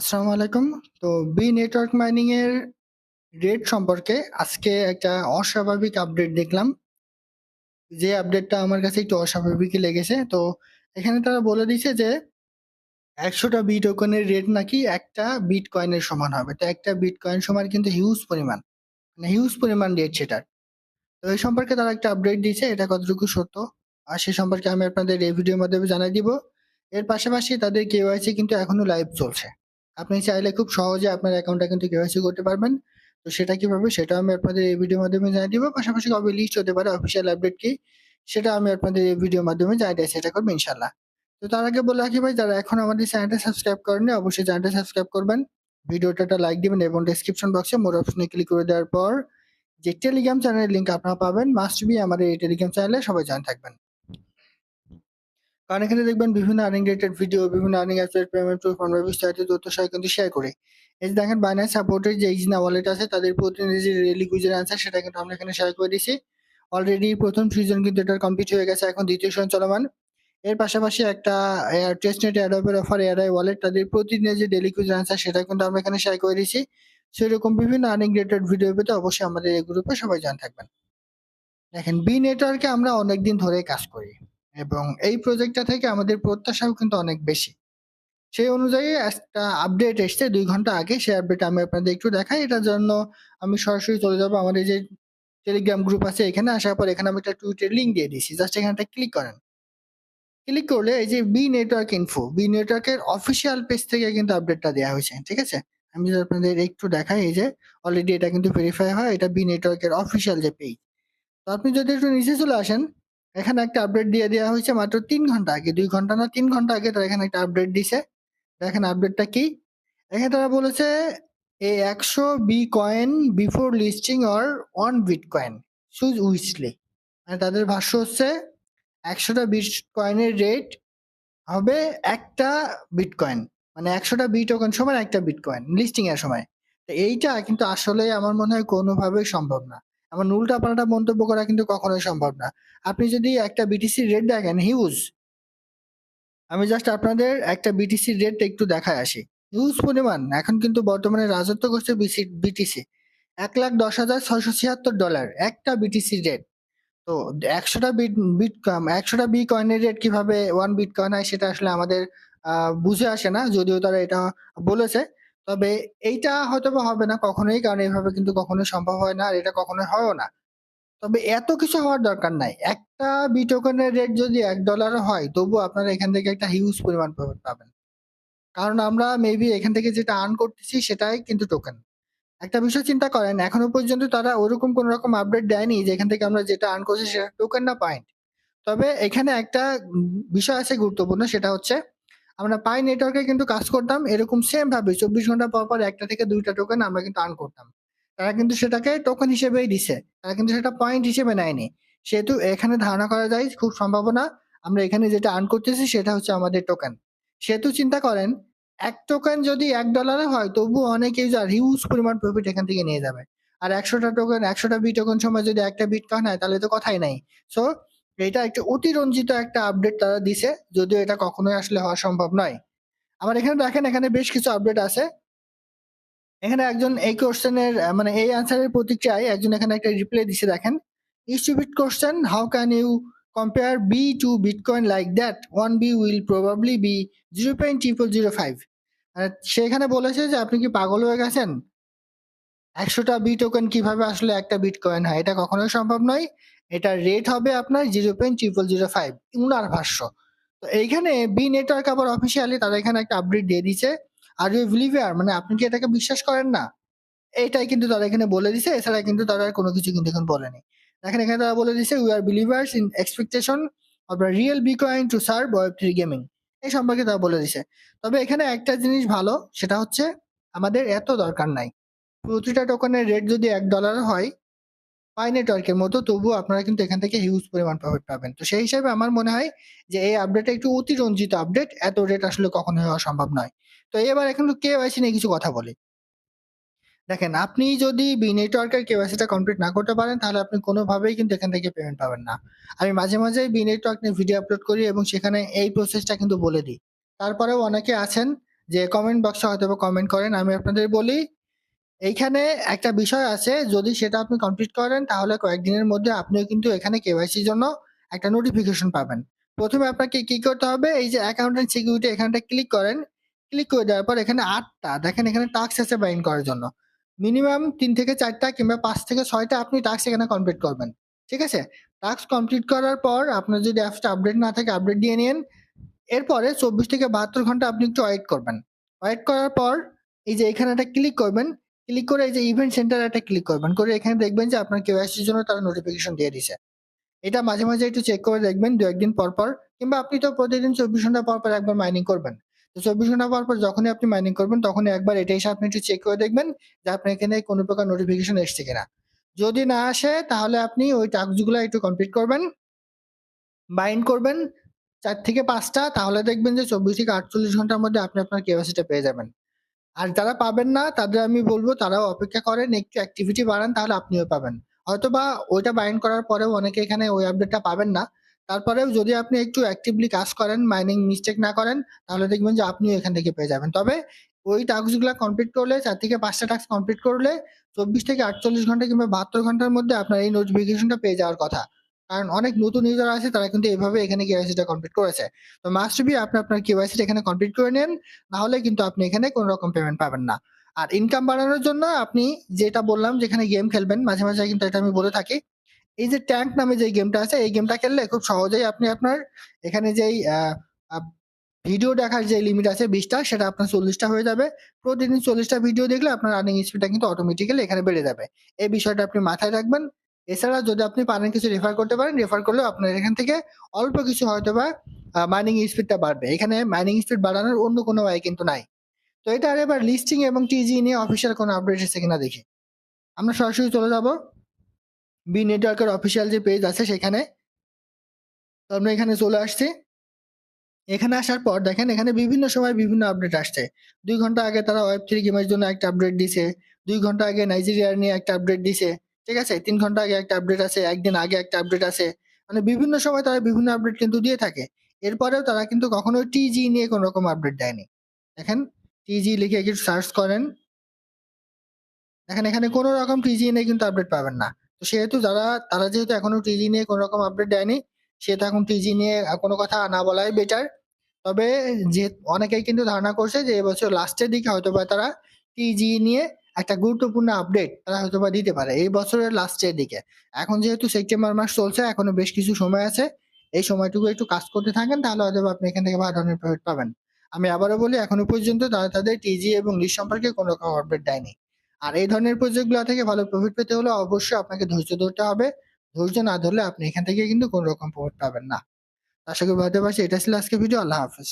আসসালামু আলাইকুম। তো বি নেটওয়ার্ক মাইনিং এর রেট সম্পর্কে আজকে একটা অস্বাভাবিক আপডেট দেখলাম। যে আপডেটটা আমার কাছে একটু অস্বাভাবিকই লেগেছে। তো এখানে তারা বলে দিছে যে ১০০ টা বি টোকেনের রেট নাকি একটা বিটকয়েনের সমান হবে। তো একটা বিটকয়েন সমান কিন্তু হিউজ পরিমাণ। মানে হিউজ পরিমাণ রেট সেটার। তো এই সম্পর্কে তারা একটা আপডেট দিয়েছে। এটা কতটুকু সত্য আর সে সম্পর্কে আমি আপনাদের এই ভিডিওর মাধ্যমে জানাই দিব। এর পাশাপাশি তাদের কেওয়াইসি কিন্তু এখনও লাইভ চলছে। আপনি চাইলে খুব সহজে আপনার অ্যাকাউন্টটা কিন্তু কেওয়াইসি করতে পারবেন। তো সেটা কীভাবে, সেটা আমি আপনাদের এই ভিডিওর মাধ্যমে জানিয়ে দিব। পাশাপাশি কবে লিস্ট হতে পারে অফিসিয়াল আপডেট কি, সেটা আমি আপনাদের এই ভিডিওর মাধ্যমে জানিয়ে দেওয়ার চেষ্টা করব, ইনশাআল্লাহ। তো তার আগে বলে রাখি ভাই, যারা এখন আমাদের চ্যানেলটা সাবস্ক্রাইব করেননি, অবশ্যই চ্যানেলটা সাবস্ক্রাইব করবেন। ভিডিওটা লাইক দিবেন এবং ডেসক্রিপশন বক্সে মোর অপশনে ক্লিক করে দেওয়ার পর যে টেলিগ্রাম চ্যানেলের লিংক আপনারা পাবেন মাস্ট বি আমাদের এই টেলিগ্রাম চ্যানেলে সবাই জয়েন থাকবেন। কারণ এখানে দেখবেন বিভিন্ন আর্নিং রিলেটেড ভিডিও, বিভিন্ন আর্নিং অ্যাপসের পেমেন্ট আমরা বিস্তারিত তথ্য সহ কিন্তু শেয়ার করি। এই যে দেখেন বাইন্যান্স সাপোর্টের যে ইজনা ওয়ালেট আছে তাদের প্রতিনিধি ডেইলি কুইজের অ্যান্সার সেটা কিন্তু আমরা এখানে শেয়ার করে দিছি। অলরেডি প্রথম সিজন কিন্তু এটার কমপ্লিট হয়ে গেছে এখন দ্বিতীয় সিজন চলমান। এর পাশাপাশি একটা টেস্টনেট অ্যাডোবের অফার এআরআই ওয়ালেট তাদের প্রতিদিনের যে ডেইলি কুইজের অ্যান্সার সেটা কিন্তু আমরা এখানে শেয়ার করে দিছি। সো এরকম বিভিন্ন আর্নিং রিলেটেড ভিডিও পেতে অবশ্যই আমাদের এই গ্রুপে সবাই জয়েন থাকবেন। দেখেন বি নেটওয়ার্কে আমরা অনেকদিন ধরেই কাজ করি এবং এই প্রজেক্টটা থেকে আমাদের প্রত্যাশাও কিন্তু অনেক বেশি। সেই অনুযায়ী একটা আপডেট এসছে দুই ঘণ্টা আগে। সেই আপডেট আমি আপনাদের একটু দেখাই। এটার জন্য আমি সরাসরি চলে যাব আমাদের যে টেলিগ্রাম গ্রুপ আছে এখানে আসার পর এখানে আমি একটা টুইটের লিংক দিয়ে দিয়েছি। জাস্ট এখানটা ক্লিক করেন। ক্লিক করলে এই যে বি নেটওয়ার্ক ইনফো, বি নেটওয়ার্কের অফিসিয়াল পেজ থেকে কিন্তু আপডেটটা দেওয়া হয়েছে। ঠিক আছে? আমি যদি আপনাদের একটু দেখাই এই যে অলরেডি এটা কিন্তু ভেরিফাই হয়। এটা বি নেটওয়ার্কের অফিসিয়াল যে পেজ। তো আপনি যদি একটু নিচে চলে আসেন, এখানে একটা আপডেট দিয়ে দেওয়া হয়েছে মাত্র তিন ঘণ্টা আগে। দুই ঘণ্টা না, তিন ঘণ্টা আগে তারা এখানে একটা আপডেট দিছে। দেখেন আপডেটটা কি? এখানে তারা বলেছে, A ১০০ B coin before listing or on bitcoin choose wisely. মানে তাদের ভাষ্য হচ্ছে, একশোটা বিট কয়েনের রেট হবে একটা বিটকয়েন। মানে ১০০ টা বি টোকেন সমান একটা বিটকয়েন লিস্টিং এর সময়। তো এইটা কিন্তু আসলে আমার মনে হয় কোনোভাবেই সম্ভব না। এমন উল্টাপাল্টা মন্তব্য করা কিন্তু কখনোই সম্ভব না। আপনি যদি একটা বিটিসির রেট দেখেন হিউজ। আমি জাস্ট আপনাদের একটা বিটিসির রেট একটু দেখায় আসি। হিউজ পরিমাণ। এখন কিন্তু বর্তমানে রাজত্ব করছে বিটিসি। $১,১০,৬৭৬ একটা বিটিসির রেট। তো একশোটা বিট বিট ১০০ টা বি কয়েনের রেট কীভাবে 1 বিটকয়েন হয় সেটা আসলে আমাদের বুঝে আসে না। যদিও তারা এটা বলেছে। তবে এইটা হয়তোবা হবে না কখনোই। কারণ এভাবে কিন্তু কখনোই সম্ভব হয় না। আর এটা কখনোই হয়ও না। তবে এত কিছু হওয়ার দরকার নাই। একটা বি টোকেনের রেট যদি এক ডলার হয়, তবুও আপনারা এখান থেকে একটা হিউজ পরিমাণ পাবেন। কারণ আমরা মেবি এখান থেকে যেটা আর্ন করতেছি সেটাই কিন্তু টোকেন। একটা বিষয় চিন্তা করেন, এখনও পর্যন্ত তারা ওরকম কোন রকম আপডেট দেয়নি যে এখান থেকে আমরা যেটা আর্ন করছি সেটা টোকেন না পয়েন্ট। তবে এখানে একটা বিষয় আছে গুরুত্বপূর্ণ, সেটা হচ্ছে আমরা পাই নেটওয়ার্কে কিন্তু কাজ করতাম এরকম সেম ভাবে ২৪ ঘণ্টা পর, পর একটা থেকে দুইটা টোকেন আমরা কিন্তু আর্ন করতাম। তারা কিন্তু সেটাকে টোকেন হিসেবেই দিছে। তারা কিন্তু সেটা পয়েন্ট হিসেবে নেয়নি। সেহেতু এখানে ধারণা করা যায় খুব সম্ভাবনা আমরা এখানে যেটা আর্ন করতেছি সেটা হচ্ছে আমাদের টোকেন। সেহেতু চিন্তা করেন এক টোকেন যদি এক ডলারে হয় তবুও অনেক ইউজার হিউজ পরিমাণ প্রফিট এখান থেকে নিয়ে যাবে। আর একশোটা টোকেন ১০০ টা বি টোকেন সময় যদি একটা বিটকয়েন হয় তাহলে তো কথাই নাই। সো এটা একটা অতিরঞ্জিত একটা আপডেট তারা দিছে। যদিও এটা কখনোই আসলে হওয়া সম্ভব নয়। আবার এখানে দেখেন এখানে বেশ কিছু আপডেট আছে। এখানে একজন এই কোয়েশ্চেনের আ মানে এই অ্যান্সারের প্রতিক্রিয়ায় একজন এখানে একটা রিপ্লাই দিছে দেখেন। "Stupid question, how can you compare B to Bitcoin like that? 1 B will probably be 0.0005" মানে সে এখানে বলেছে যে, "আপনি কি পাগল হয়ে গেছেন? ১০০ টা বি টোকেন কীভাবে আসলে একটা বিটকয়েন হয়? এটা কখনোই সম্ভব নয়। এটার রেট হবে আপনার 0.0005" উনার ভাষ্য। তো এইখানে বি নেটওয়ার্ক আবার অফিসিয়ালি তারা এখানে একটা আপডেট দিয়ে। "Are you a believer?" মানে আপনি কি এটাকে বিশ্বাস করেন না? এটাই কিন্তু তারা এখানে বলে দিছে। এছাড়া কিন্তু তারা আর কোনো কিছু কিন্তু এখন বলেনি। দেখেন এখানে তারা বলে দিছে, "We are believers in expectation of a real to serve serve Web3 gaming" এই সম্পর্কে তারা বলে দিছে। তবে এখানে একটা জিনিস ভালো সেটা হচ্ছে আমাদের এত দরকার নাই। প্রতিটা টোকেনের রেট যদি এক ডলার হয় পাই নেটওয়ার্কের মতো তবুও আপনারা কিন্তু এখান থেকে হিউজ পরিমাণ প্রফিট পাবেন। তো সেই হিসাবে আমার মনে হয় যে এই আপডেটটা একটু অতিরঞ্জিত আপডেট। এত রেট আসলে কখনো হওয়া সম্ভব নয়। তো এবার এখন কেওয়াইসি নিয়ে কিছু কথা বলি। দেখেন আপনি যদি বি নেটওয়ার্কের কেওয়াইসিটা কমপ্লিট না করতে পারেন তাহলে আপনি কোনোভাবেই কিন্তু এখান থেকে পেমেন্ট পাবেন না। আমি মাঝে, মাঝেই বি নেটওয়ার্ক নিয়ে ভিডিও আপলোড করি এবং সেখানে এই প্রসেসটা কিন্তু বলে দিই। তারপরেও অনেকে আছেন যে কমেন্ট বক্সে হয়তোবা কমেন্ট করেন আমি আপনাদের বলি এইখানে একটা বিষয় আছে, যদি সেটা আপনি কমপ্লিট করেন, তাহলে কয়েকদিনের মধ্যে আপনিও কিন্তু এখানে কেওয়াইসির জন্য একটা নোটিফিকেশন পাবেন। প্রথমে আপনাকে কি করতে হবে, এই যে অ্যাকাউন্টেন্ট সিকিউরিটি এখানটা ক্লিক করেন ক্লিক করে দেওয়ার পর এখানে আটটা, দেখেন এখানে টাস্ক আছে বাইন করার জন্য। মিনিমাম তিন থেকে চারটা কিংবা পাঁচ থেকে ছয়টা আপনি টাস্ক এখানে কমপ্লিট করবেন, ঠিক আছে? টাস্ক কমপ্লিট করার পর আপনার যদি অ্যাপসটা আপডেট না থাকে আপডেট দিয়ে নিন, এরপরে চব্বিশ থেকে বাহাত্তর ঘণ্টা আপনি একটু ওয়েট করবেন। ওয়েট করার পর এই যে এখানে একটা ক্লিক করবেন ক্লিক করে এই যে ইভেন্ট সেন্টার একটা ক্লিক করবেন। করে এখানে দেখবেন যে আপনার কেওয়াইসির জন্য তারা নোটিফিকেশন দিয়ে দিছে। এটা মাঝে মাঝে একটু চেক করে দেখবেন দু একদিন পর পর, কিংবা আপনি তো প্রতিদিন চব্বিশ ঘণ্টা পর পর একবার মাইনিং করবেন। তো চব্বিশ ঘণ্টা পর পর যখনই আপনি মাইনিং করবেন, তখনই একবার এটা এসে আপনি একটু চেক করে দেখবেন যে আপনার এখানে কোনো প্রকার নোটিফিকেশন এসছে কিনা। যদি না আসে, তাহলে আপনি ওই টাস্কগুলো একটু কমপ্লিট করবেন বাইন্ড করবেন, চার থেকে পাঁচটা, তাহলে দেখবেন যে চব্বিশ থেকে আটচল্লিশ ঘণ্টার মধ্যে আপনি আপনার কেওয়াইসিটা পেয়ে যাবেন। আর যারা পাবেন না, তাদের আমি বলব তারাও অপেক্ষা করেন, একটু অ্যাক্টিভিটি বাড়ান, তাহলে আপনিও পাবেন। হয়তো বা ওইটা বাইন্ড করার পরেও অনেকে এখানে ওই আপডেটটা পাবেন না। তারপরেও যদি আপনি একটু অ্যাক্টিভলি কাজ করেন মাইনিং মিস্টেক না করেন, তাহলে দেখবেন যে আপনিও এখান থেকে পেয়ে যাবেন। তবে ওই টাস্কগুলো কমপ্লিট করলে, চার থেকে পাঁচটা টাস্ক কমপ্লিট করলে, চব্বিশ থেকে আটচল্লিশ ঘণ্টা কিংবা বাহাত্তর ঘণ্টার মধ্যে আপনার এই নোটিফিকেশনটা পেয়ে যাওয়ার কথা। কারণ অনেক নতুন ইউজার আছে তারা কিন্তু এভাবে এখানে কেওয়াইসিটা কমপ্লিট করেছে। তো মাস্ট বি আপনি আপনার কেওয়াইসিটা এখানে কমপ্লিট করে নেন নাহলে কিন্তু আপনি এখানে কোনো রকম পেমেন্ট পাবেন না। আর ইনকাম বাড়ানোর জন্য আপনি যেটা বললাম যেখানে গেম খেলবেন, মাঝে মাঝে কিন্তু এটা আমি বলে থাকি। এই যে ট্যাঙ্ক নামে যে গেমটা আছে, এই গেমটা খেললে খুব সহজেই আপনি আপনার এখানে যেই ভিডিও দেখার যে লিমিট আছে বিশটা, সেটা আপনার চল্লিশটা হয়ে যাবে। প্রতিদিন চল্লিশটা ভিডিও দেখলে আপনার রানিং স্পিডটা কিন্তু অটোমেটিক্যালি এখানে বেড়ে যাবে। এই বিষয়টা আপনি মাথায় রাখবেন। এছাড়া যদি আপনি পারেন কিছু রেফার করতে পারেন রেফার করলেও আপনার এখান থেকে অল্প কিছু হয়তো বা মাইনিং স্পিডটা বাড়বে। এখানে মাইনিং স্পিড বাড়ানোর অন্য কোনো ওয়ে কিন্তু নাই। তো এটা আর এবার লিস্টিং এবং টিজি নিয়ে অফিসিয়াল কোনো আপডেট এসেছে কিনা দেখি। আমরা সরাসরি চলে যাব। বি নেটওয়ার্কের অফিসিয়াল যে পেজ আছে সেখানে। তো আমরা এখানে চলে আসছি। এখানে আসার পর দেখেন, এখানে বিভিন্ন সময় বিভিন্ন আপডেট আসছে। দুই ঘণ্টা আগে তারা ওয়েব থ্রি গেমের জন্য একটা আপডেট দিছে। দুই ঘণ্টা আগে নাইজেরিয়ার নিয়ে একটা আপডেট দিছে। ঠিক আছে? তিন ঘণ্টা আগে একটা আপডেট আছে একদিন আগে একটা আপডেট আছে মানে বিভিন্ন সময় তারা বিভিন্ন আপডেট কিন্তু দিয়ে থাকে। এরপরেও তারা কিন্তু কখনোই টিজি নিয়ে কোনো রকম আপডেট দেয়নি। দেখেন টিজি লিখে একটু সার্চ করেন। দেখেন, এখানে কোনো রকম টিজি নিয়ে কিন্তু আপডেট পাবেন না। তো সেহেতু যারা, তারা যেহেতু এখনও টিজি নিয়ে কোনো রকম আপডেট দেয়নি, সেহেতু এখন টিজি নিয়ে কোনো কথা না বলাই বেটার তবে যে, অনেকেই কিন্তু ধারণা করছে যে, এবছর লাস্টের দিকে হয়তো বা তারা টিজি নিয়ে একটা গুরুত্বপূর্ণ আপডেট তারা হয়তো বা দিতে পারে এই বছরের লাস্টের দিকে। এখন যেহেতু সেপ্টেম্বর মাস চলছে, এখনও বেশ কিছু সময় আছে, এই সময়টুকু একটু কাজ করতে থাকেন, তাহলে হয়তো আপনি এখান থেকে ভালো ধরনের প্রফিট পাবেন। আমি আবারও বলি, এখনও পর্যন্ত তারা তাদের টিজি এবং লিস্ট সম্পর্কে কোনো রকম আপডেট দেয়নি। আর এই ধরনের প্রজেক্টগুলো থেকে ভালো প্রফিট পেতে হলে অবশ্যই আপনাকে ধৈর্য ধরতে হবে। ধৈর্য না ধরলে আপনি এখান থেকে কিন্তু কোনো রকম প্রফিট পাবেন না। আশা করি ভাবতে পারছি, এটা ছিল আজকে ভিডিও আল্লাহ হাফেজ।